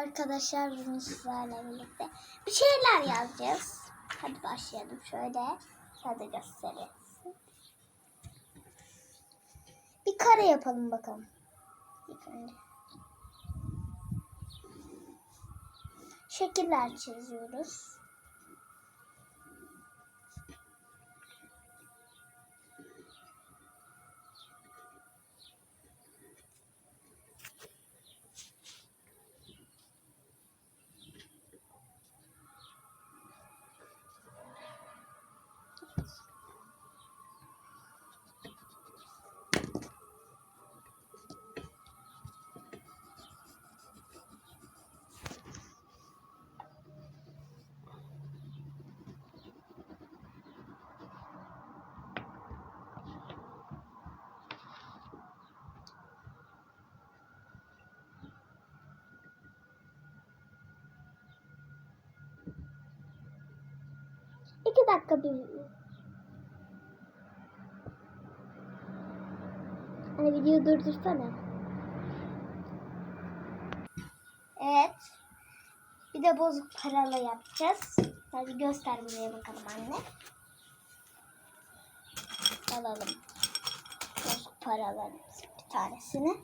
arkadaşlar bugün sizlerle birlikte bir şeyler yazacağız. Hadi başlayalım şöyle. Hadi göstereyim. Bir kare yapalım bakalım. Şekiller çiziyoruz. Dakika bir. Hani videoyu durdursana. Evet. Bir de bozuk paralı yapacağız. Hadi göster buraya bakalım anne. Alalım. Bozuk paralarımız bir tanesini.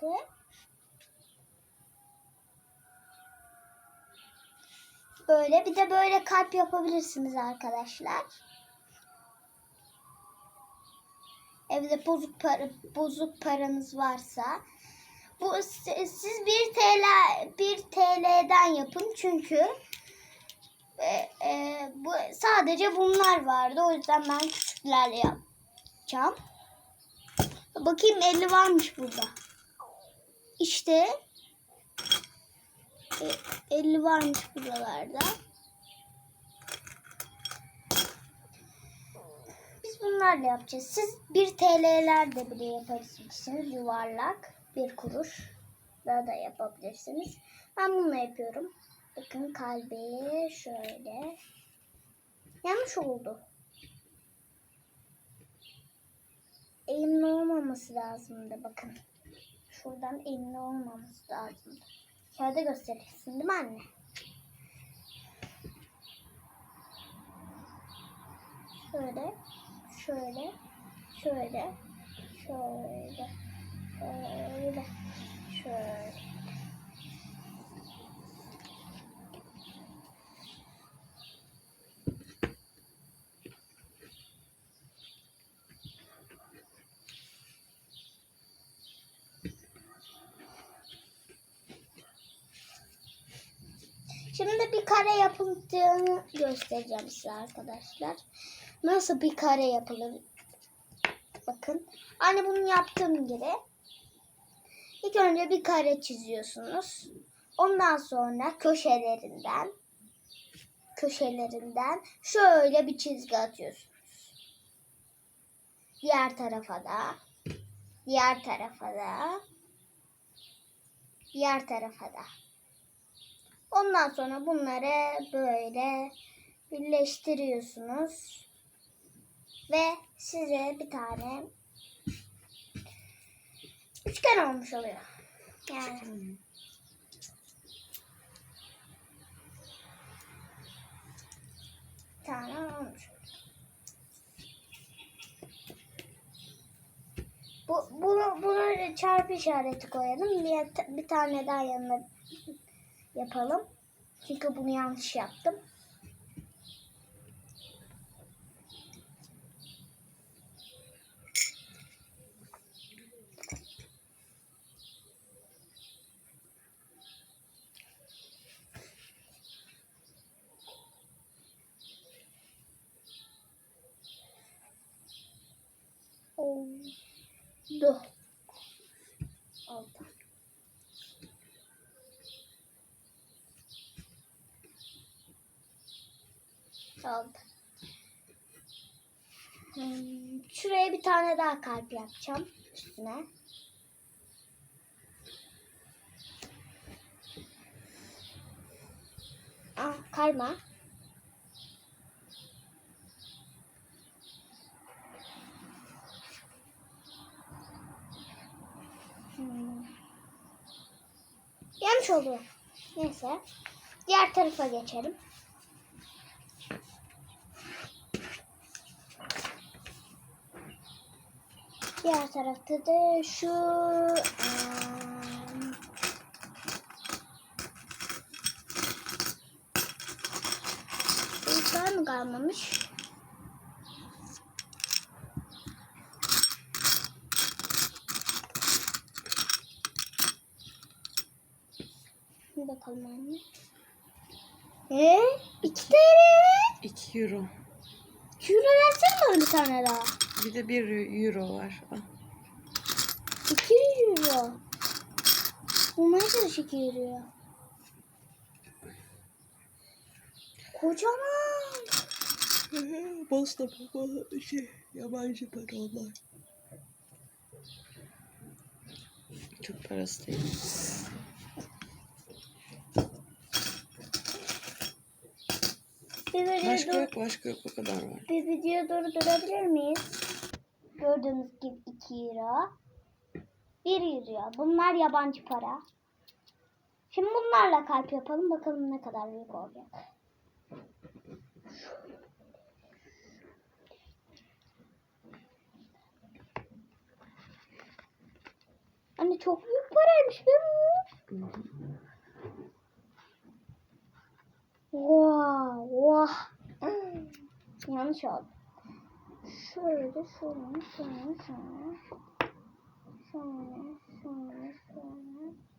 Şöyle. Böyle bir de böyle kalp yapabilirsiniz arkadaşlar. Evde bozuk para bozuk paranız varsa bu siz 1 TL 1 TL'den yapın çünkü e, e, bu sadece bunlar vardı. O yüzden ben küçüklerle yapacağım. Bakayım 50 varmış burada. İşte e, 50 varmış buralarda. Biz bunlarla yapacağız. Siz 1 TL'ler de bile yapabilirsiniz. Yuvarlak. 1 kuruş. Daha da yapabilirsiniz. Ben bununla yapıyorum. Bakın kalbi şöyle. Yanlış oldu. eğimli olmaması lazımdı bakın. Şuradan eğimli olmaması lazımdı. Kağıda gösterirsin değil mi anne? Şöyle, şöyle, şöyle, şöyle, şöyle, şöyle. Şimdi bir kare yapıldığını göstereceğim size arkadaşlar. Nasıl bir kare yapılır? Bakın. Aynı bunu yaptığım gibi. İlk önce bir kare çiziyorsunuz. Ondan sonra köşelerinden köşelerinden şöyle bir çizgi atıyorsunuz. Diğer tarafa da diğer tarafa da diğer tarafa da. Ondan sonra bunları böyle birleştiriyorsunuz. Ve size bir tane üçgen olmuş oluyor. Yani tane olmuş. Bu, bunu, bunu çarpı işareti koyalım. Bir, bir tane daha yanına yapalım. Çünkü bunu yanlış yaptım. Oldu. tane daha kalp yapacağım üstüne. Ah kayma. Hmm. Yanlış oldu. Neyse. Diğer tarafa geçelim. Diğer tarafta da şu ım, Bulutlar mı kalmamış? Bakalım anne. Ee, iki TL. 2 euro. Euro versene bana bir tane daha. Bir de 1 euro var. Al. İki euro. Bu ne kadar iki euro? Kocaman. Bosna baba şey yabancı paralar. Çok parası değil. Bir video, Başka dur, yok başka yok bu kadar var. bir video durdurabilir miyiz? Gördüğünüz gibi 2 euro. 1 euro. Bunlar yabancı para. Şimdi bunlarla kalp yapalım. Bakalım ne kadar büyük olacak. Anne çok büyük paraymış be bu. Wow, wow. Yanlış oldu. 是，就是能想能想，想能想想。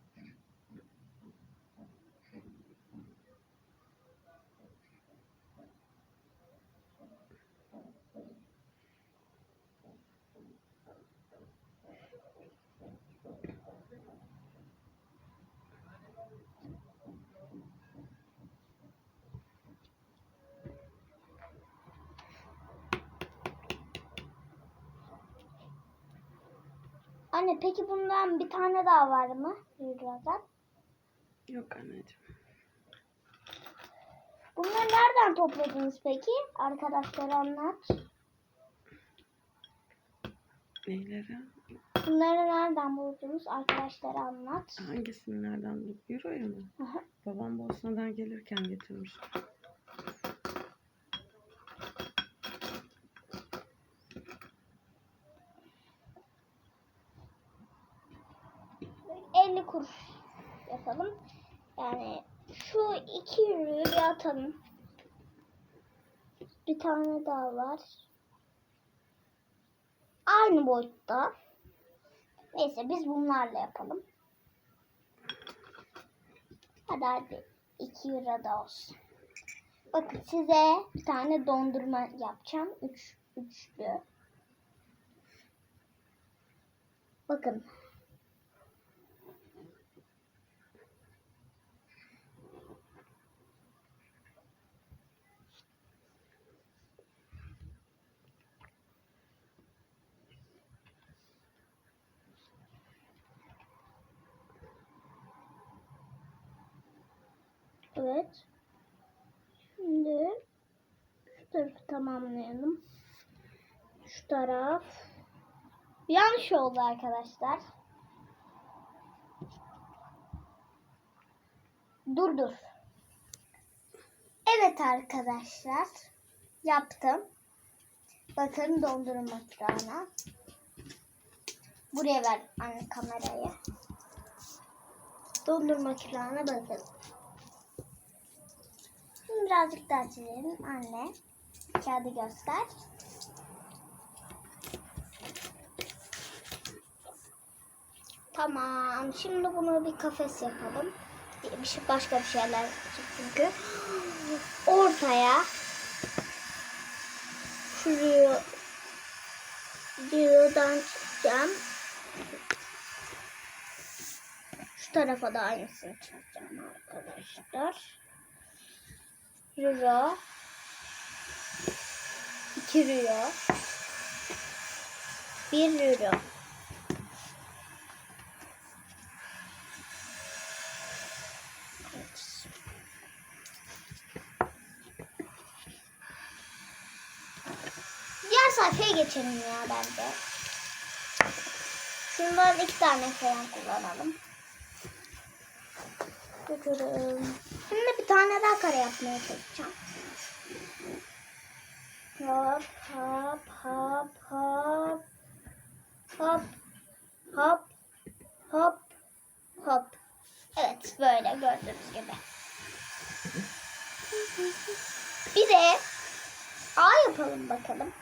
Anne peki bundan bir tane daha var mı? Euro'dan. Yok anneciğim. Bunları nereden topladınız peki? Arkadaşlara anlat. Neyleri? Bunları nereden buldunuz? Arkadaşlara anlat. Hangisini nereden bulduk? Euro'yu mu? Babam Bosna'dan gelirken getirmiş. Böyle 50 kuruş yapalım. Yani şu iki ürünü bir atalım. Bir tane daha var. Aynı boyutta. Neyse biz bunlarla yapalım. Hadi hadi. 2 euro da olsun. Bakın size bir tane dondurma yapacağım. Üç, üçlü. Bakın. Evet. Şimdi şu tarafı tamamlayalım. Şu taraf. Yanlış oldu arkadaşlar. Dur dur. Evet arkadaşlar. Yaptım. Bakın dondurma külahına. Buraya ver anne kamerayı. Dondurma külahına bakın. Birazcık daha çizelim. Anne. Kağıdı göster. Tamam. Şimdi bunu bir kafes yapalım. Bir şey, başka bir şeyler çünkü. Ortaya şuraya diyodan çizeceğim. Şu tarafa da aynısını çizeceğim arkadaşlar. Euro. 2 euro. 1 euro. Evet. Diğer sayfaya geçelim ya bence. Şundan iki tane falan kullanalım. Döküyorum. Şimdi bir tane daha kare yapmaya çalışacağım. Hop hop hop hop. Hop hop hop hop. Evet böyle gördüğünüz gibi. Bir de A yapalım bakalım.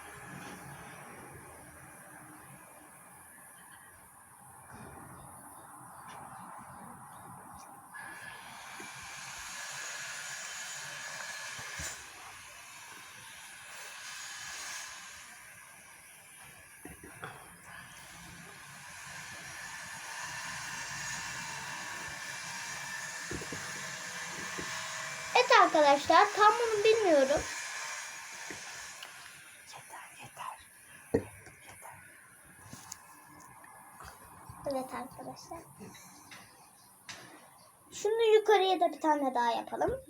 Evet arkadaşlar tam bunu bilmiyorum. Yeter yeter. Evet arkadaşlar. Şunu yukarıya da bir tane daha yapalım.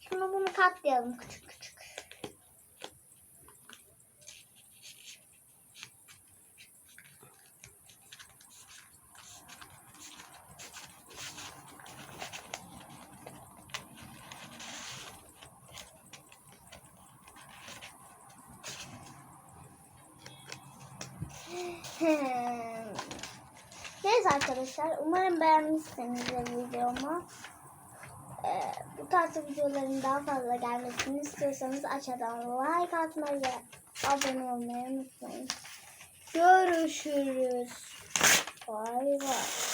Şunu bunu katlayalım küçük Neyse arkadaşlar umarım beğenmişsinizdir videomu. Ee, bu tarz videoların daha fazla gelmesini istiyorsanız aşağıdan like atmayı ve abone olmayı unutmayın. Görüşürüz. Bay bay.